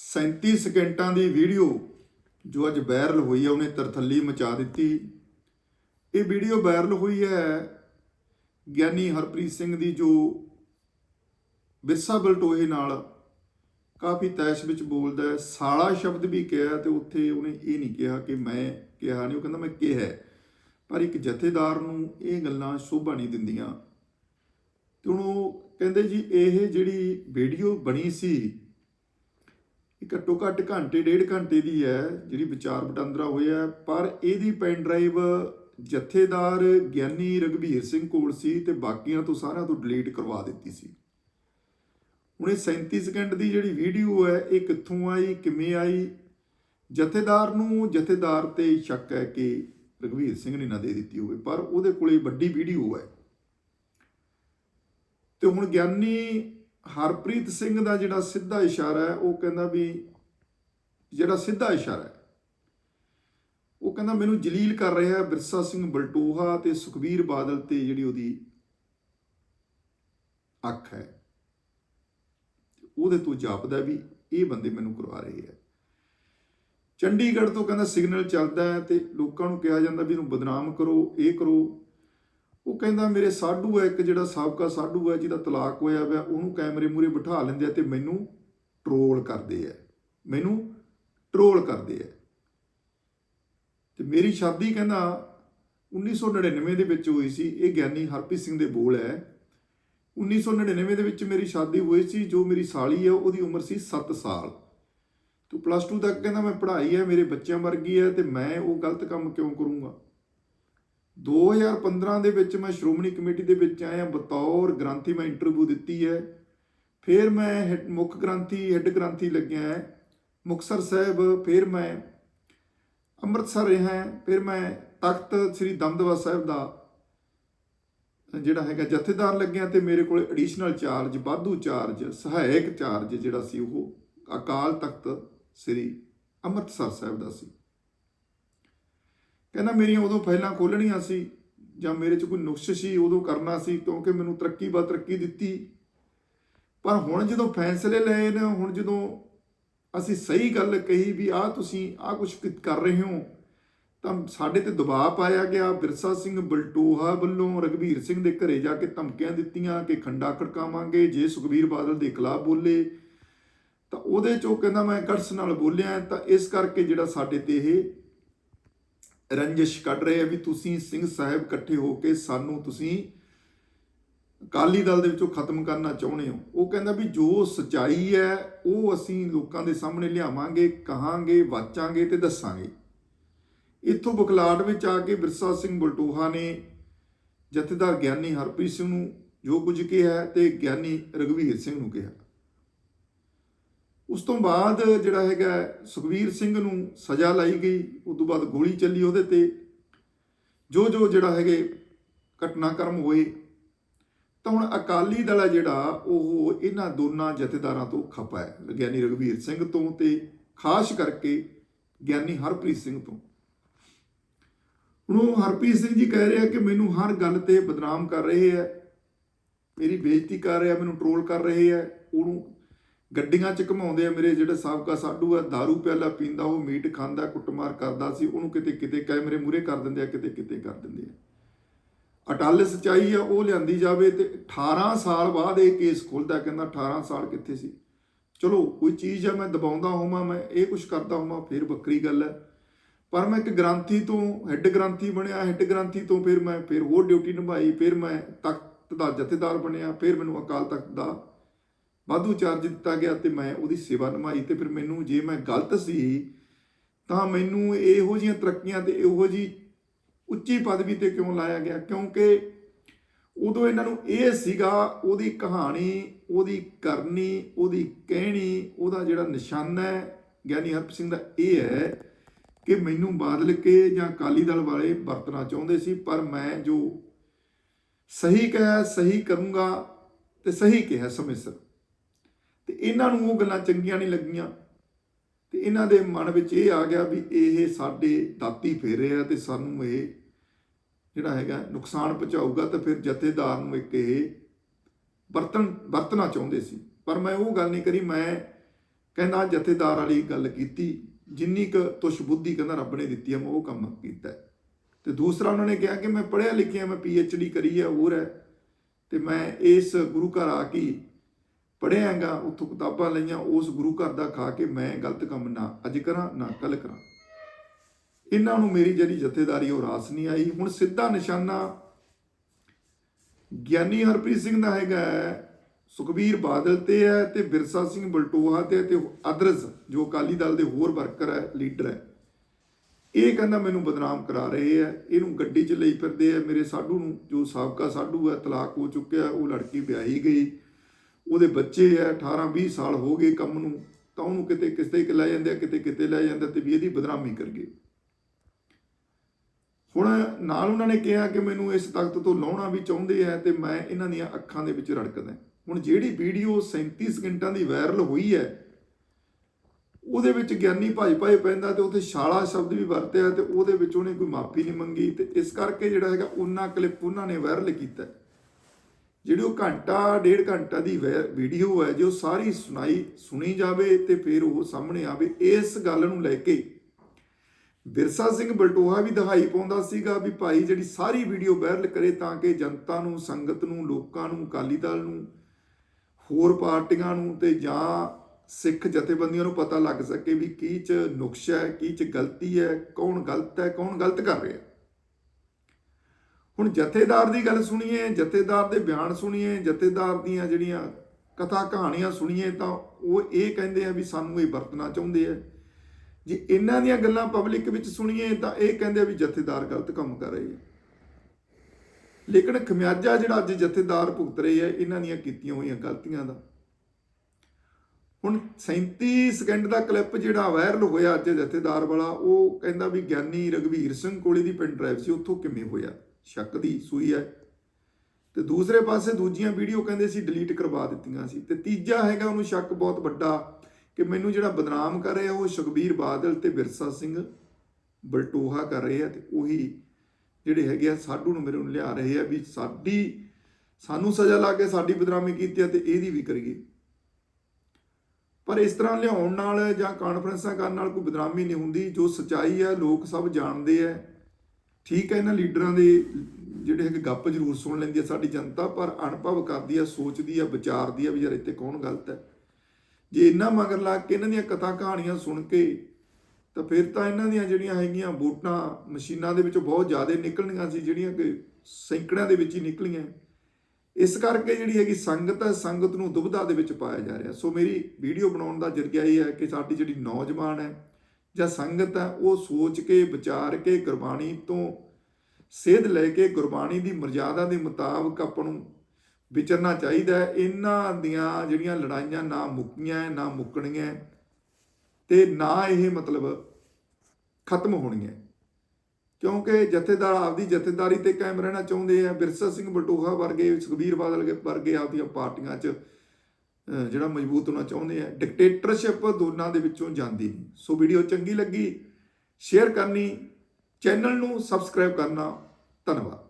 37 ਸਕਿੰਟਾਂ ਦੀ ਵੀਡੀਓ ਜੋ ਅੱਜ ਵਾਇਰਲ ਹੋਈ ਹੈ ਉਹਨੇ ਤਰਥੱਲੀ ਮਚਾ ਦਿੱਤੀ। ਇਹ ਵੀਡੀਓ ਵਾਇਰਲ ਹੋਈ ਹੈ ਗਿਆਨੀ ਹਰਪ੍ਰੀਤ ਸਿੰਘ ਦੀ, ਜੋ ਵਿਰਸਾ ਬਲਟੋਹੇ ਨਾਲ ਕਾਫੀ ਤੈਸ਼ ਵਿੱਚ ਬੋਲਦਾ ਸਾਲਾ ਸ਼ਬਦ ਵੀ ਕਿਹਾ ਤੇ ਉੱਥੇ ਉਹਨੇ ਇਹ ਨਹੀਂ ਕਿਹਾ ਕਿ ਮੈਂ ਕਿਹਾ ਨਹੀਂ, ਉਹ ਕਹਿੰਦਾ ਮੈਂ ਕਿਹਾ ਪਰ ਇੱਕ ਜਥੇਦਾਰ ਨੂੰ ਇਹ ਗੱਲਾਂ ਸ਼ੋਭਾ ਨਹੀਂ ਦਿੰਦੀਆਂ। ਤੇ ਹੁਣ ਉਹ ਕਹਿੰਦੇ ਜੀ, ਇਹ ਜਿਹੜੀ ਵੀਡੀਓ ਬਣੀ ਸੀ ਇਹ ਘੱਟੋ ਘੱਟ ਘੰਟੇ, ਡੇਢ ਘੰਟੇ ਦੀ ਹੈ, ਜਿਹੜੀ ਵਿਚਾਰ ਵਟਾਂਦਰਾ ਹੋਇਆ ਪਰ ਇਹਦੀ ਪੈਨ ਡਰਾਈਵ ਜਥੇਦਾਰ ਗਿਆਨੀ ਰਗਵੀਰ ਸਿੰਘ ਕੋਲ ਸੀ ਤੇ ਬਾਕੀਆਂ ਤੋਂ ਸਾਰਿਆਂ ਤੋਂ ਡਿਲੀਟ ਕਰਵਾ ਦਿੱਤੀ ਸੀ। ਹੁਣ ਇਹ 37 ਸਕਿੰਟ ਦੀ ਜਿਹੜੀ ਵੀਡੀਓ ਹੈ, ਇਹ ਕਿੱਥੋਂ ਆਈ, ਕਿਵੇਂ ਆਈ? ਜਥੇਦਾਰ ਨੂੰ, ਜਥੇਦਾਰ ਤੇ ਸ਼ੱਕ ਹੈ ਕਿ ਰਗਵੀਰ ਸਿੰਘ ਨੇ ਨਾ ਦੇ ਦਿੱਤੀ ਹੋਵੇ, ਪਰ ਉਹਦੇ ਕੋਲੇ ਵੱਡੀ ਵੀਡੀਓ ਹੈ। ਤੇ ਹੁਣ ਗਿਆਨੀ ਹਰਪ੍ਰੀਤ ਸਿੰਘ ਦਾ ਜਿਹੜਾ ਸਿੱਧਾ ਇਸ਼ਾਰਾ ਹੈ, ਉਹ ਕਹਿੰਦਾ ਵੀ ਜਿਹੜਾ ਸਿੱਧਾ ਇਸ਼ਾਰਾ ਹੈ, ਉਹ ਕਹਿੰਦਾ ਮੈਨੂੰ ਜਲੀਲ ਕਰ ਰਿਹਾ ਹੈ ਬਿਰਸਾ ਸਿੰਘ ਬਲਟੋਹਾ ਤੇ ਸੁਖਬੀਰ ਬਾਦਲ ਤੇ ਜਿਹੜੀ ਉਹਦੀ ਅੱਖ ਹੈ। ਉਹਦੇ ਤੋਂ ਜਾਪਦਾ ਵੀ ਇਹ ਬੰਦੇ ਮੈਨੂੰ ਕਰਵਾ ਰਹੇ ਆ ਚੰਡੀਗੜ੍ਹ ਤੋਂ ਕਹਿੰਦਾ ਸਿਗਨਲ ਚੱਲਦਾ ਹੈ ਤੇ ਲੋਕਾਂ ਨੂੰ ਕਿਹਾ ਜਾਂਦਾ ਵੀ ਇਹਨੂੰ ਬਦਨਾਮ ਕਰੋ, ਇਹ ਕਰੋ। ਉਹ ਕਹਿੰਦਾ, ਮੇਰੇ ਸਾਡੂ ਹੈ ਇੱਕ ਜਿਹੜਾ ਸਾਬਕਾ ਸਾਡੂ ਹੈ ਜਿਹਦਾ ਤਲਾਕ ਹੋਇਆ ਹੋਇਆ ਉਹਨੂੰ ਕੈਮਰੇ ਮੂਰੇ ਬਿਠਾ ਲੈਂਦੇ ਆ ਤੇ ਮੈਨੂੰ ਟਰੋਲ ਕਰਦੇ ਆ। ਮੈਨੂੰ ਟਰੋਲ ਕਰਦੇ ਆ। ਤੇ ਮੇਰੀ ਸ਼ਾਦੀ ਕਹਿੰਦਾ 1999 ਦੇ ਵਿੱਚ ਹੋਈ ਸੀ, ਇਹ ਗਿਆਨੀ ਹਰਪ੍ਰੀਤ ਸਿੰਘ ਦੇ ਬੋਲ ਹੈ। 1999 ਦੇ ਵਿੱਚ ਮੇਰੀ ਸ਼ਾਦੀ ਹੋਈ ਸੀ, ਜੋ ਮੇਰੀ ਸਾਲੀ ਹੈ ਉਹਦੀ ਉਮਰ ਸੀ 7 ਸਾਲ। ਤੂੰ ਪਲੱਸ 2 ਤੱਕ ਕਹਿੰਦਾ, ਮੈਂ ਪੜ੍ਹਾਈ ਹੈ ਮੇਰੇ ਬੱਚਿਆਂ ਵਰਗੀ ਹੈ ਤੇ ਮੈਂ ਉਹ ਗਲਤ ਕੰਮ ਕਿਉਂ ਕਰੂੰਗਾ? 2015 ਦੇ ਵਿੱਚ ਮੈਂ ਸ਼੍ਰੋਮਣੀ ਕਮੇਟੀ ਦੇ ਵਿੱਚ ਆਇਆ, ਬਤੌਰ ਗ੍ਰੰਥੀ ਮੈਂ ਇੰਟਰਵਿਊ ਦਿੱਤੀ ਹੈ। ਫਿਰ ਮੈਂ ਹੈਡ- ਮੁੱਖ ਗ੍ਰੰਥੀ ਹੈੱਡ ਗ੍ਰੰਥੀ ਲੱਗਿਆ ਹੈ। ਮੁਕਤਸਰ ਸਾਹਿਬ, ਫਿਰ ਮੈਂ ਅੰਮ੍ਰਿਤਸਰ ਰਿਹਾ ਫਿਰ ਮੈਂ ਤਖਤ ਸ੍ਰੀ ਦਮਦਮਾ ਸਾਹਿਬ ਦਾ ਜਿਹੜਾ ਹੈਗਾ ਜਥੇਦਾਰ ਲੱਗਿਆ ਤੇ ਮੇਰੇ ਕੋਲ ਐਡੀਸ਼ਨਲ ਚਾਰਜ ਵਾਧੂ ਚਾਰਜ ਸਹਾਇਕ ਚਾਰਜ ਜਿਹੜਾ ਸੀ ਉਹ ਅਕਾਲ ਤਖਤ ਸ੍ਰੀ ਅੰਮ੍ਰਿਤਸਰ ਸਾਹਿਬ ਦਾ ਸੀ। ਕਹਿੰਦਾ ਮੇਰੀਆਂ ਉਦੋਂ ਫਾਈਲਾਂ ਖੋਲਣੀਆਂ ਸੀ ਜਾਂ ਮੇਰੇ 'ਚ ਕੋਈ ਨੁਕਸ ਸੀ, ਉਦੋਂ ਕਰਨਾ ਸੀ, ਕਿਉਂਕਿ ਮੈਨੂੰ ਤਰੱਕੀ ਬਾ ਤਰੱਕੀ ਦਿੱਤੀ। ਪਰ ਹੁਣ ਜਦੋਂ ਫੈਸਲੇ ਲਏ ਨੇ, ਹੁਣ ਜਦੋਂ ਅਸੀਂ ਸਹੀ ਗੱਲ ਕਹੀ ਵੀ ਆਹ ਤੁਸੀਂ ਆਹ ਕੁਝ ਕਰ ਰਹੇ ਹੋ, ਤਾਂ ਸਾਡੇ ਤੇ ਦਬਾਅ ਪਾਇਆ ਗਿਆ। ਬਿਰਸਾ ਸਿੰਘ ਬਲਟੋਹਾ ਵੱਲੋਂ ਰਗਵੀਰ ਸਿੰਘ ਦੇ ਘਰੇ ਜਾ ਕੇ ਧਮਕੀਆਂ ਦਿੱਤੀਆਂ ਕਿ ਖੰਡਾ ਖੜਕਾਵਾਂਗੇ, ਜੇ ਸੁਖਬੀਰ ਬਾਦਲ ਦੇ ਖਿਲਾਫ ਬੋਲੇ, ਤਾਂ ਉਹਦੇ ਚੋਂ ਕਹਿੰਦਾ ਮੈਂ ਗਟਸ ਨਾਲ ਬੋਲਿਆ, ਤਾਂ ਇਸ ਕਰਕੇ ਜਿਹੜਾ ਸਾਡੇ ਤੇ ਇਹ ਰੰਜਿਸ਼ ਕੱਢ ਰਹੇ ਆ ਵੀ ਤੁਸੀਂ ਸਿੰਘ ਸਾਹਿਬ ਇਕੱਠੇ ਹੋ ਕੇ ਸਾਨੂੰ ਤੁਸੀਂ ਅਕਾਲੀ ਦਲ ਦੇ ਵਿੱਚੋਂ ਖਤਮ ਕਰਨਾ ਚਾਹੁੰਦੇ ਹੋ। ਉਹ ਕਹਿੰਦਾ ਵੀ ਜੋ ਸਚਾਈ ਹੈ, ਉਹ ਅਸੀਂ ਲੋਕਾਂ ਦੇ ਸਾਹਮਣੇ ਲਿਆਵਾਂਗੇ, ਕਹਾਂਗੇ, ਵਾਚਾਂਗੇ ਤੇ ਦੱਸਾਂਗੇ। ਇੱਥੋਂ ਬੁਕਲਾਟ ਵਿੱਚ ਆ ਕੇ ਬਿਰਸਾ ਸਿੰਘ ਬਲਟੋਹਾ ਨੇ ਜਥੇਦਾਰ ਗਿਆਨੀ ਹਰਪ੍ਰੀਤ ਸਿੰਘ ਨੂੰ ਜੋ ਕੁਝ ਕਿਹਾ ਤੇ ਗਿਆਨੀ ਰਗਵੀਰ ਸਿੰਘ ਨੂੰ ਕਿਹਾ। ਉਸ ਤੋਂ ਬਾਅਦ ਜਿਹੜਾ ਹੈਗਾ ਸੁਖਵੀਰ ਸਿੰਘ ਨੂੰ ਸਜ਼ਾ ਲਾਈ ਗਈ, ਉਸ ਤੋਂ ਬਾਅਦ ਗੋਲੀ ਚੱਲੀ ਉਹਦੇ ਤੇ। ਜੋ ਜੋ ਜਿਹੜਾ ਹੈਗੇ ਘਟਨਾਕ੍ਰਮ ਹੋਏ, ਤਾਂ ਹੁਣ ਅਕਾਲੀ ਦਲ ਹੈ ਜਿਹੜਾ, ਉਹ ਇਹਨਾਂ ਦੋਨਾਂ ਜਥੇਦਾਰਾਂ ਤੋਂ ਖਪਾ ਹੈ, ਗਿਆਨੀ ਰਗਵੀਰ ਸਿੰਘ ਤੋਂ ਤੇ ਖਾਸ ਕਰਕੇ ਗਿਆਨੀ ਹਰਪ੍ਰੀਤ ਸਿੰਘ ਤੋਂ। ਹੁਣ ਉਹ ਹਰਪ੍ਰੀਤ ਸਿੰਘ ਜੀ ਕਹਿ ਰਿਹਾ ਕਿ ਮੈਨੂੰ ਹਰ ਗੱਲ ਤੇ ਬਦਨਾਮ ਕਰ ਰਹੇ ਹੈ ਮੇਰੀ ਬੇਇੱਜ਼ਤੀ ਕਰ ਰਿਹਾ ਮੈਨੂੰ ਟਰੋਲ ਕਰ ਰਹੇ ਹੈ ਉਹਨੂੰ ਗੱਡੀਆਂ 'ਚ ਘਮਾਉਂਦੇ ਆ ਮੇਰੇ ਜਿਹੜੇ ਸਾਬਕਾ ਸਾਡੂ ਆ दारू ਪਿਆਲਾ ਪੀਂਦਾ, ਉਹ ਮੀਟ ਖਾਂਦਾ, ਕੁੱਟਮਾਰ ਕਰਦਾ ਸੀ, ਉਹਨੂੰ ਕਿਤੇ ਕਿਤੇ ਕੈਮਰੇ ਮੂਰੇ ਕਰ ਦਿੰਦੇ ਆ, ਕਿਤੇ ਕਿਤੇ ਕਰ ਦਿੰਦੇ ਆ। ਅਟਲ ਸਚਾਈ ਆ, ਉਹ ਲਿਆਂਦੀ ਜਾਵੇ ਤੇ 18 ਸਾਲ ਬਾਅਦ ਇਹ ਕੇਸ ਖੁੱਲਦਾ, ਕਹਿੰਦਾ 18 ਸਾਲ ਕਿੱਥੇ ਸੀ? ਚਲੋ, ਕੋਈ ਚੀਜ਼ ਆ, ਮੈਂ ਦਬਾਉਂਦਾ ਹੋਵਾਂ, ਮੈਂ ਇਹ ਕੁਝ ਕਰਦਾ ਹੋਵਾਂ, ਫਿਰ ਵੱਖਰੀ ਗੱਲ ਹੈ ਪਰ ਮੈਂ ਇੱਕ ਗ੍ਰੰਥੀ ਤੋਂ, ਹੈੱਡ ਗ੍ਰੰਥੀ ਬਣਿਆ, ਹੈੱਡ ਗ੍ਰੰਥੀ ਤੋਂ ਫਿਰ ਮੈਂ, ਫਿਰ ਹੋਰ ਡਿਊਟੀ ਨਿਭਾਈ, ਫਿਰ ਮੈਂ ਤਖਤ ਦਾ ਜਥੇਦਾਰ ਬਣਿਆ, ਫਿਰ ਮੈਨੂੰ ਅਕਾਲ ਤਖਤ ਦਾ ਵਾਧੂ ਚਾਰਜ ਦਿੱਤਾ ਗਿਆ ਤੇ ਮੈਂ ਉਹਦੀ ਸੇਵਾ ਨਿਭਾਈ ਤੇ ਫਿਰ ਮੈਨੂੰ ਜੇ ਮੈਂ ਗਲਤ ਸੀ, ਤਾਂ ਮੈਨੂੰ ਇਹੋ ਜੀਆਂ ਤਰੱਕੀਆਂ ਤੇ ਇਹੋ ਜੀ ਉੱਚੀ ਪਦਵੀ ਤੇ ਕਿਉਂ ਲਾਇਆ ਗਿਆ? ਕਿਉਂਕਿ ਉਦੋਂ ਇਹਨਾਂ ਨੂੰ ਇਹ ਸੀਗਾ, ਉਹਦੀ ਕਹਾਣੀ, ਉਹਦੀ ਕਰਨੀ, ਉਹਦੀ ਕਹਿਣੀ, ਉਹਦਾ ਜਿਹੜਾ ਨਿਸ਼ਾਨਾ ਹੈ, ਗਿਆਨੀ ਹਰਪ ਸਿੰਘ ਦਾ ਇਹ ਹੈ ਕਿ ਮੈਨੂੰ ਬਾਦਲ ਕੇ ਜਾਂ ਅਕਾਲੀ ਦਲ ਵਾਲੇ ਵਰਤਣਾ ਚਾਹੁੰਦੇ ਸੀ, ਪਰ ਮੈਂ ਜੋ ਸਹੀ ਕਿਹਾ, ਸਹੀ ਕਰੂੰਗਾ ਤੇ ਸਹੀ ਕਿਹਾ ਸਮੇਂ ਸਿਰ। ਤੇ ਇਹਨਾਂ ਨੂੰ ਉਹ ਗੱਲਾਂ ਚੰਗੀਆਂ ਨਹੀਂ ਲੱਗੀਆਂ। ਤੇ ਇਹਨਾਂ ਦੇ ਮਨ ਵਿੱਚ ਇਹ ਆ ਗਿਆ ਵੀ ਇਹ ਸਾਡੇ ਦਾਤੀ ਫੇਰੇ ਆ ਤੇ ਸਾਨੂੰ ਇਹ ਜਿਹੜਾ ਹੈਗਾ ਨੁਕਸਾਨ ਪਹੁੰਚਾਊਗਾ ਤਾਂ ਫਿਰ ਜਥੇਦਾਰ ਨੂੰ ਇੱਕ ਇਹ ਵਰਤਨ ਵਰਤਣਾ ਚਾਹੁੰਦੇ ਸੀ। ਪਰ ਮੈਂ ਉਹ ਗੱਲ ਨਹੀਂ ਕਰੀ, ਮੈਂ ਕਹਿੰਦਾ ਜਥੇਦਾਰ ਵਾਲੀ ਗੱਲ ਕੀਤੀ, ਜਿੰਨੀ ਕੁ ਤੁਸ਼ ਬੁੱਧੀ ਕਹਿੰਦਾ ਰੱਬ ਨੇ ਦਿੱਤੀ ਹੈ ਮੈਂ ਉਹ ਕੰਮ ਕੀਤਾ। ਹੈ। ਤੇ ਦੂਸਰਾ ਉਹਨਾਂ ਨੇ ਕਿਹਾ ਕਿ ਮੈਂ ਪੜ੍ਹਿਆ ਲਿਖਿਆ, ਮੈਂ ਡੀ ਕਰੀ ਹੈ ਹੋਰ ਹੈ। ਤੇ ਮੈਂ ਇਸ ਗੁਰੂ ਘਰ ਆ ਕੇ ਪੜ੍ਹਿਆਗਾ ਉੱਥੋਂ ਕਿਤਾਬਾਂ ਲਈਆਂ ਉਸ ਗੁਰੂ ਘਰ ਦਾ ਖਾ ਕੇ ਮੈਂ ਗਲਤ ਕੰਮ ਨਾ ਅੱਜ ਕਰਾਂ ਨਾ ਕੱਲ ਕਰਾਂ। ਇਹਨਾਂ ਨੂੰ ਮੇਰੀ ਜਿਹੜੀ ਜਥੇਦਾਰੀ ਉਹ ਰਾਸ ਨਹੀਂ ਆਈ। ਹੁਣ ਸਿੱਧਾ ਨਿਸ਼ਾਨਾ ਗਿਆਨੀ ਹਰਪ੍ਰੀਤ ਸਿੰਘ ਦਾ ਹੈਗਾ ਹੈ, ਸੁਖਬੀਰ ਬਾਦਲ ਤੇ ਹੈ ਤੇ ਬਿਰਸਾ ਸਿੰਘ ਬਲਟੋਹਾ ਤੇ ਹੈ ਤੇ ਅਦਰਸ ਜੋ ਅਕਾਲੀ ਦਲ ਦੇ ਹੋਰ ਵਰਕਰ ਹੈ ਲੀਡਰ ਹੈ। ਇਹ ਕਹਿੰਦਾ ਮੈਨੂੰ ਬਦਨਾਮ ਕਰਾ ਰਹੇ ਆ ਇਹਨੂੰ ਗੱਡੀ 'ਚ ਲਈ ਫਿਰਦੇ ਆ ਮੇਰੇ ਸਾਡੂ ਨੂੰ ਜੋ ਸਾਬਕਾ ਸਾਡੂ ਹੈ ਤਲਾਕ ਹੋ ਚੁੱਕਿਆ ਉਹ ਲੜਕੀ ਵਿਆਹੀ ਗਈ। ਉਹਦੇ ਬੱਚੇ ਆ 18 20 ਸਾਲ ਹੋ ਗਏ ਕੰਮ ਨੂੰ, ਤਾਂ ਉਹਨੂੰ ਕਿਤੇ ਕਿਤੇ ਕਿ ਲੈ ਜਾਂਦੇ ਆ, ਕਿਤੇ ਕਿਤੇ ਲੈ ਜਾਂਦੇ ਆ ਤੇ ਵੀ ਇਹਦੀ ਬਦਨਾਮੀ ਕਰਗੇ ਹੁਣ ਨਾਲ ਉਹਨਾਂ ਨੇ ਕਿਹਾ ਕਿ ਮੈਨੂੰ ਇਸ ਤਖਤ ਤੋਂ ਲਾਉਣਾ ਵੀ ਚਾਹੁੰਦੇ ਆ ਤੇ ਮੈਂ ਇਹਨਾਂ ਦੀਆਂ ਅੱਖਾਂ ਦੇ ਵਿੱਚ ਰੜਕਦਾ ਹੁਣ ਜਿਹੜੀ ਵੀਡੀਓ 37 ਸਕਿੰਟਾਂ ਦੀ ਵਾਇਰਲ ਹੋਈ ਹੈ, ਉਹਦੇ ਵਿੱਚ ਗਿਆਨੀ ਭਾਈ ਭਾਈ ਪੈਂਦਾ ਤੇ ਉੱਥੇ ਸ਼ਾਲਾ ਸ਼ਬਦ ਵੀ ਵਰਤਿਆ ਤੇ ਉਹਦੇ ਵਿੱਚ ਉਹਨੇ ਕੋਈ ਮਾਫੀ ਨਹੀਂ ਮੰਗੀ ਤੇ ਇਸ ਕਰਕੇ ਜਿਹੜਾ ਹੈਗਾ ਉਹਨਾਂ ਕਲਿੱਪ ਉਹਨਾਂ ਨੇ ਵਾਇਰਲ ਕੀਤਾ। ਜਿਹੜੀ ਉਹ ਘੰਟਾ, ਡੇਢ ਘੰਟਾ ਦੀ ਵੀਡੀਓ ਹੈ, ਜੋ ਸਾਰੀ ਸੁਣਾਈ, ਸੁਣੀ ਜਾਵੇ ਤੇ ਫਿਰ ਉਹ ਸਾਹਮਣੇ ਆਵੇ, ਇਸ ਗੱਲ ਨੂੰ ਲੈ ਕੇ ਬਿਰਸਾ ਸਿੰਘ ਬਲਟੋਹਾ ਵੀ ਦਿਖਾਈ ਪਾਉਂਦਾ ਸੀਗਾ ਵੀ ਭਾਈ ਜਿਹੜੀ ਸਾਰੀ ਵੀਡੀਓ ਵਾਇਰਲ ਕਰੇ ਤਾਂ ਕਿ ਜਨਤਾ ਨੂੰ, ਸੰਗਤ ਨੂੰ, ਲੋਕਾਂ ਨੂੰ, ਅਕਾਲੀ ਦਲ ਨੂੰ, ਹੋਰ ਪਾਰਟੀਆਂ ਨੂੰ ਤੇ ਜਾਂ ਸਿੱਖ ਜਥੇਬੰਦੀਆਂ ਨੂੰ ਪਤਾ ਲੱਗ ਸਕੇ ਵੀ ਕੀ ਚ ਨੁਕਸ ਹੈ, ਕੀ ਚ ਗਲਤੀ ਹੈ, ਕੌਣ ਗਲਤ ਹੈ, ਕੌਣ ਗਲਤ ਕਰ ਰਿਹਾ। ਹੁਣ ਜਥੇਦਾਰ ਦੀ ਗੱਲ ਸੁਣੀਏ, ਜਥੇਦਾਰ ਦੇ ਬਿਆਨ ਸੁਣੀਏ, ਜਥੇਦਾਰ ਦੀਆਂ ਜਿਹੜੀਆਂ ਕਥਾ ਕਹਾਣੀਆਂ ਸੁਣੀਏ, ਤਾਂ ਉਹ ਇਹ ਕਹਿੰਦੇ ਆ ਵੀ ਸਾਨੂੰ ਇਹ ਵਰਤਣਾ ਚਾਹੁੰਦੇ ਆ। ਜੇ ਇਹਨਾਂ ਦੀਆਂ ਗੱਲਾਂ ਪਬਲਿਕ ਵਿੱਚ ਸੁਣੀਏ, ਤਾਂ ਇਹ ਕਹਿੰਦੇ ਆ ਵੀ ਜਥੇਦਾਰ ਗਲਤ ਕੰਮ ਕਰ ਰਹੇ ਆ। ਲੇਕਿਨ ਖਮਿਆਜਾ ਜਿਹੜਾ ਅੱਜ ਜਥੇਦਾਰ ਭੁਗਤ ਰਹੇ ਆ, ਇਹਨਾਂ ਦੀਆਂ ਕੀਤੀਆਂ ਹੋਈਆਂ ਗਲਤੀਆਂ ਦਾ। ਹੁਣ 37 ਸਕਿੰਟ ਦਾ ਕਲਿੱਪ ਜਿਹੜਾ ਵਾਇਰਲ ਹੋਇਆ ਅੱਜ ਜਥੇਦਾਰ ਵਾਲਾ, ਉਹ ਕਹਿੰਦਾ ਵੀ ਗਿਆਨੀ ਰਗਵੀਰ ਸਿੰਘ ਕੋਲੇ ਦੀ ਪਿੰਡ ਡਰਾਈਵ ਸੀ, ਉੱਥੋਂ ਕਿਵੇਂ ਹੋਇਆ? ਸ਼ੱਕ ਦੀ ਸੂਈ ਹੈ। ਤੇ ਦੂਸਰੇ ਪਾਸੇ ਦੂਜੀਆਂ ਵੀਡੀਓ ਕਹਿੰਦੇ ਸੀ ਡਿਲੀਟ ਕਰਵਾ ਦਿੱਤੀਆਂ ਸੀ। ਤੇ ਤੀਜਾ ਹੈਗਾ, ਉਹਨੂੰ ਸ਼ੱਕ ਬਹੁਤ ਵੱਡਾ ਕਿ ਮੈਨੂੰ ਜਿਹੜਾ ਬਦਨਾਮ ਕਰ ਰਿਹਾ, ਉਹ ਸੁਖਬੀਰ ਬਾਦਲ ਤੇ ਬਿਰਸਾ ਸਿੰਘ ਬਲਟੋਹਾ ਕਰ ਰਹੇ ਆ ਤੇ ਉਹੀ ਜਿਹੜੇ ਹੈਗੇ ਆ, ਸਾਡੂ ਨੂੰ ਮੇਰੇ ਨੂੰ ਲਿਆ ਰਹੇ ਆ ਵੀ ਸਾਡੀ, ਸਾਨੂੰ ਸਜ਼ਾ ਲਾ ਕੇ ਸਾਡੀ ਬਦਨਾਮੀ ਕੀਤੀ ਆ ਤੇ ਇਹਦੀ ਵੀ ਕਰੀਏ। ਪਰ ਇਸ ਤਰ੍ਹਾਂ ਲਿਆਉਣ ਨਾਲ ਜਾਂ ਕਾਨਫਰੰਸਾਂ ਕਰਨ ਨਾਲ ਕੋਈ ਬਦਨਾਮੀ ਨਹੀਂ ਹੁੰਦੀ। ਜੋ ਸਚਾਈ ਹੈ ਲੋਕ ਸਭ ਜਾਣਦੇ ਆ। ਠੀਕ ਹੈ, ਇਹਨਾਂ ਲੀਡਰਾਂ ਦੇ ਜਿਹੜੇ ਹੈਗੇ ਗੱਪ ਜ਼ਰੂਰ ਸੁਣ ਲੈਂਦੀ ਹੈ ਸਾਡੀ ਜਨਤਾ ਪਰ ਅਨੁਭਵ ਕਰਦੀ ਹੈ ਸੋਚਦੀ ਹੈ ਵਿਚਾਰਦੀ ਹੈ ਵੀ ਯਾਰ ਇੱਥੇ ਕੌਣ ਗਲਤ ਹੈ। ਜੇ ਇੰਨਾ ਮਗਰ ਲੱਗ ਕੇ ਇਹਨਾਂ ਦੀਆਂ ਕਥਾ ਕਹਾਣੀਆਂ ਸੁਣ ਕੇ, ਤਾਂ ਫਿਰ ਤਾਂ ਇਹਨਾਂ ਦੀਆਂ ਜਿਹੜੀਆਂ ਹੈਗੀਆਂ ਵੋਟਾਂ ਮਸ਼ੀਨਾਂ ਦੇ ਵਿੱਚੋਂ ਬਹੁਤ ਜ਼ਿਆਦਾ ਨਿਕਲਣੀਆਂ ਸੀ, ਜਿਹੜੀਆਂ ਕਿ ਸੈਂਕੜਿਆਂ ਦੇ ਵਿੱਚ ਹੀ ਨਿਕਲੀਆਂ। ਇਸ ਕਰਕੇ ਜਿਹੜੀ ਹੈਗੀ ਸੰਗਤ ਹੈ, ਸੰਗਤ ਨੂੰ ਦੁਬਧਾ ਦੇ ਵਿੱਚ ਪਾਇਆ ਜਾ ਰਿਹਾ। ਸੋ ਮੇਰੀ ਵੀਡੀਓ ਬਣਾਉਣ ਦਾ ਜਰੀਆ ਇਹ ਹੈ ਕਿ ਸਾਡੀ ਜਿਹੜੀ ਨੌਜਵਾਨ ਹੈ ਜਾਂ ਸੰਗਤ ਹੈ, ਉਹ ਸੋਚ ਕੇ, ਵਿਚਾਰ ਕੇ ਗੁਰਬਾਣੀ ਤੋਂ ਸੇਧ ਲੈ ਕੇ ਗੁਰਬਾਣੀ ਦੀ ਮਰਜ਼ਾਦਾ ਦੇ ਮੁਤਾਬਕ ਆਪਾਂ ਨੂੰ ਵਿਚਰਨਾ ਚਾਹੀਦਾ ਹੈ। ਇਹਨਾਂ ਦੀਆਂ ਜਿਹੜੀਆਂ ਲੜਾਈਆਂ ਨਾ ਮੁੱਕੀਆਂ ਨਾ ਮੁੱਕਣੀਆਂ ਤੇ ਨਾ ਇਹ ਮਤਲਬ ਖਤਮ ਹੋਣੀਆਂ ਕਿਉਂਕਿ ਜਥੇਦਾਰ ਆਪਦੀ ਜਥੇਦਾਰੀ ਤੇ ਕਾਇਮ ਰਹਿਣਾ ਚਾਹੁੰਦੇ ਆ। ਬਿਰਸਾ ਸਿੰਘ ਬਟੋਹਾ ਵਰਗੇ, ਸੁਖਬੀਰ ਬਾਦਲ ਵਰਗੇ ਆਪਦੀਆਂ ਪਾਰਟੀਆਂ 'ਚ ਜਿਹੜਾ ਮਜ਼ਬੂਤ ਹੋਣਾ ਚਾਹੁੰਦੇ ਆ। ਡਿਕਟੇਟਰਸ਼ਿਪ ਦੋਨਾਂ ਦੇ ਵਿੱਚੋਂ ਜਾਂਦੀ ਨਹੀਂ। ਸੋ ਵੀਡੀਓ ਚੰਗੀ ਲੱਗੀ ਸ਼ੇਅਰ ਕਰਨੀ ਚੈਨਲ ਨੂੰ ਸਬਸਕ੍ਰਾਈਬ ਕਰਨਾ। ਧੰਨਵਾਦ।